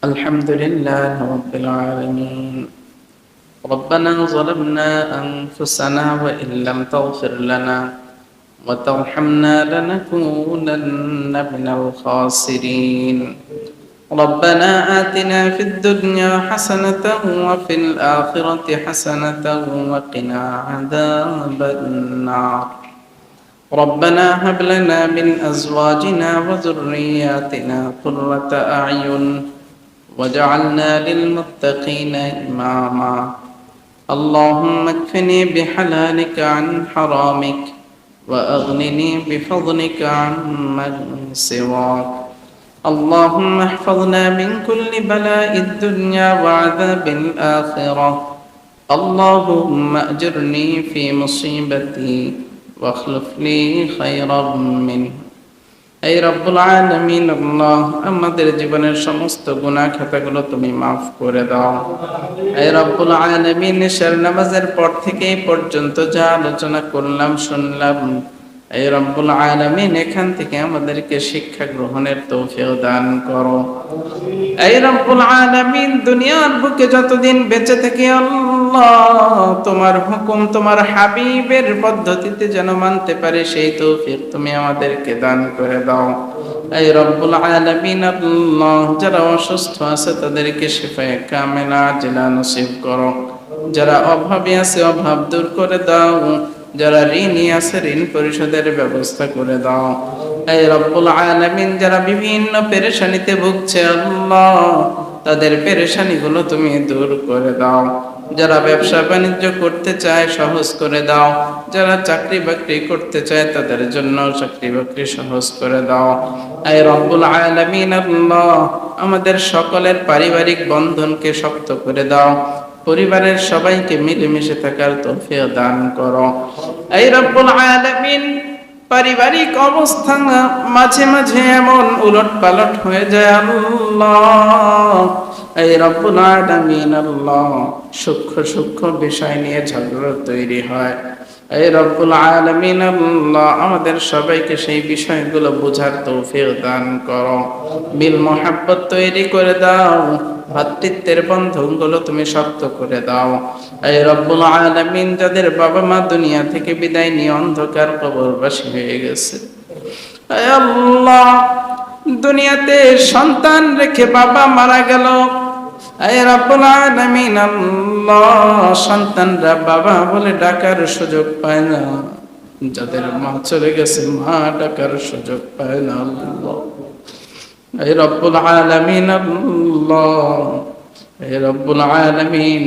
الحمد لله رب العالمين. ربنا ظلمنا أنفسنا وإن لم تغفر لنا وترحمنا لنكونن من الخاسرين. ربنا آتنا في الدنيا حسنة وفي الآخرة حسنة وقنا عذاب النار. ربنا هب لنا من أزواجنا وذرياتنا قرة أعين وجعلنا للمتقين إماما. اللهم اكفني بحلالك عن حرامك وأغنني بفضلك عن من سواك. اللهم احفظنا من كل بلاء الدنيا وعذاب الآخرة. اللهم أجرني في مصيبتي واخلف لي خيرا منه. এই রব্বুল আলমিন আমাদের জীবনের সমস্ত গুণা খাতাগুলো তুমি মাফ করে দাও। এই রব্বুল আলমিন শের নামাজের পর থেকে এই পর্যন্ত যা আলোচনা করলাম, শুনলাম এই রব্বুল আলামিন এখান থেকে আমাদেরকে শিক্ষা গ্রহণের তৌফিক দান করো। এই রব্বুল আলামিন দুনিয়ার বুকে যতদিন বেঁচে থাকি তোমার হুকুম, তোমার হাবিবের পদ্ধতিতে যেন মানতে পারে, সেই তৌফিক তুমি আমাদেরকে দান করে দাও। এই রব্বুল আলামিন যারা অসুস্থ আছে তাদেরকে শিফায়ে কামেলা জেলা নসিব করো। যারা অভাবে আছে, অভাব দূর করে দাও। যারা ঋণী আছে, ঋণ পরিশোধের ব্যবস্থা করে দাও। এই রব্বুল আলামিন যারা বিভিন্ন পেরেশানিতে ভুগছে, আল্লাহ, তাদের পেরেশানিগুলো তুমি দূর করে দাও। যারা ব্যবসা বাণিজ্য করতে চায়, সহজ করে দাও। যারা চাকরি বাকরি করতে চায়, তাদের জন্য চাকরি বাকরি সহজ করে দাও। এই রব্বুল আলামিন, আল্লাহ, আমাদের সকলের পারিবারিক বন্ধনকে শক্ত করে দাও। পরিবারের সবাইকে মিলেমিশে থাকার তৌফিক দান করো। এই রব্বুল আলামিন পারিবারিক অবস্থা মাঝে মাঝে এমন উলট পালট হয়ে যায় আল্লাহ। এই রব্বুল আলামিন আল্লাহ সূক্ষ্ম সূক্ষ্ম বিষয় নিয়ে ঝগড়া তৈরি হয়। এই রব্বুল আলামিন আল্লাহ আমাদের সবাইকে সেই বিষয়গুলো বোঝার তৌফিক দান করো। মিল মোহাব্বত তৈরি করে দাও, ভাতৃত্বের বন্ধনগুলো তুমি শক্ত করে দাও। এই রব্বুল আলামিন যাদের বাবা মা দুনিয়া থেকে বিদায় নিয়ে অন্ধকার কবরবাসী হয়ে গেছে। আল্লাহ, দুনিয়াতে সন্তান রেখে বাবা মারা গেল এই রব্বুল আলামিন আল্লাহ সন্তানরা বাবা বলে ডাকার সুযোগ পায় না। যাদের মা চলে গেছে, মা ডাকার সুযোগ পায় না। এই রব্বুল আলামিন এই রব্বুল আলামিন,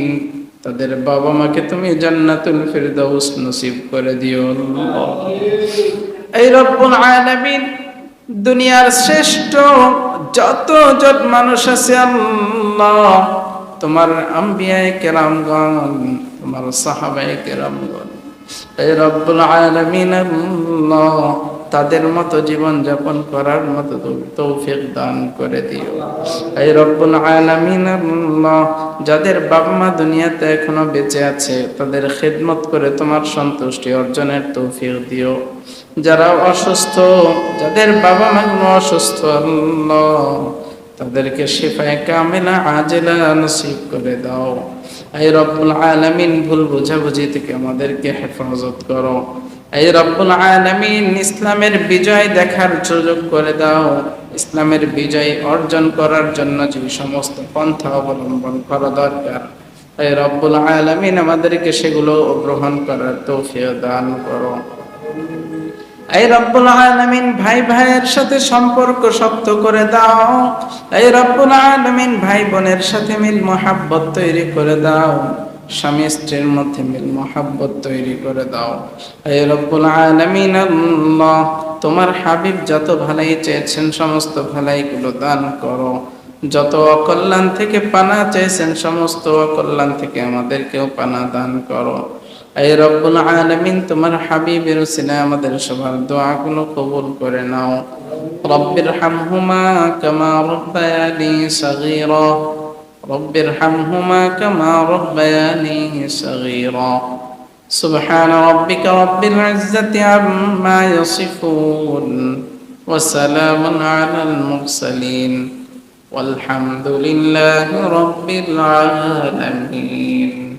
তাদের বাবা মাকে তুমি জান্নাতুল ফিরদাউস নসিব করে দিও। এই রব্বুল আলামিন, দুনিয়ার শ্রেষ্ঠ যত যত মানুষ আছে, আল্লাহ তোমার আম্বিয়ায়ে কেরামগণ, তোমার সাহাবায়ে কেরামগণ, এই রব্বুল আলামিন আল্লাহ তাদের মতো জীবন যাপন করার মতো তৌফিক দান করে দিও। এই রব্বুল আলামিন আল্লাহ যাদের বাবা মা দুনিয়াতে এখনও বেঁচে আছে, তাদের খেদমত করে তোমার সন্তুষ্টি অর্জনের তৌফিক দিও। যারা অসুস্থ, যাদের বাবা মা অসুস্থ, আল্লাহ তাদেরকে শিফায় কামেলা আজেলা নসিব করে দাও। এই রব্বুল আলামিন ভুল বুঝাবুঝি থেকে আমাদেরকে হেফাজত করো। এই রব্বুল আলামিন ইসলামের বিজয় দেখার সুযোগ করে দাও। ইসলামের বিজয় অর্জন করার জন্য যে সমস্ত পন্থা অবলম্বন করা দরকার এই রব্বুল আলামিন আমাদেরকে সেগুলো গ্রহণ করার তৌফিক দান করো। এই রব্বুল আলামিন ভাই ভাইয়ের সাথে সম্পর্ক শক্ত করে দাও। এই রব্বুল আলামিন ভাই বোনের সাথে মিল মোহাব্বত তৈরি করে দাও। স্বামী স্ত্রীর মধ্যে মিল মোহাব্বত তৈরি করে দাও। এই রব্বুল আলামিন তোমার হাবিব যত ভালাই চেয়েছেন সমস্ত ভালাইগুলো দান করো। যত অকল্যাণ থেকে পানা চেয়েছেন সমস্ত অকল্যাণ থেকে আমাদেরকেও পানা দান করো। এই রব্বুল আলামিন তোমার হাবিবের উসিলায় আমাদের সবার দোয়াগুলো কবুল করে নাও রব্বির হামহুমা কামা রব্বায়ানি সগীরা رب ارحمهما كما ربياني صغيرا سبحان ربك رب العزة عما يصفون وسلام على المرسلين والحمد لله رب العالمين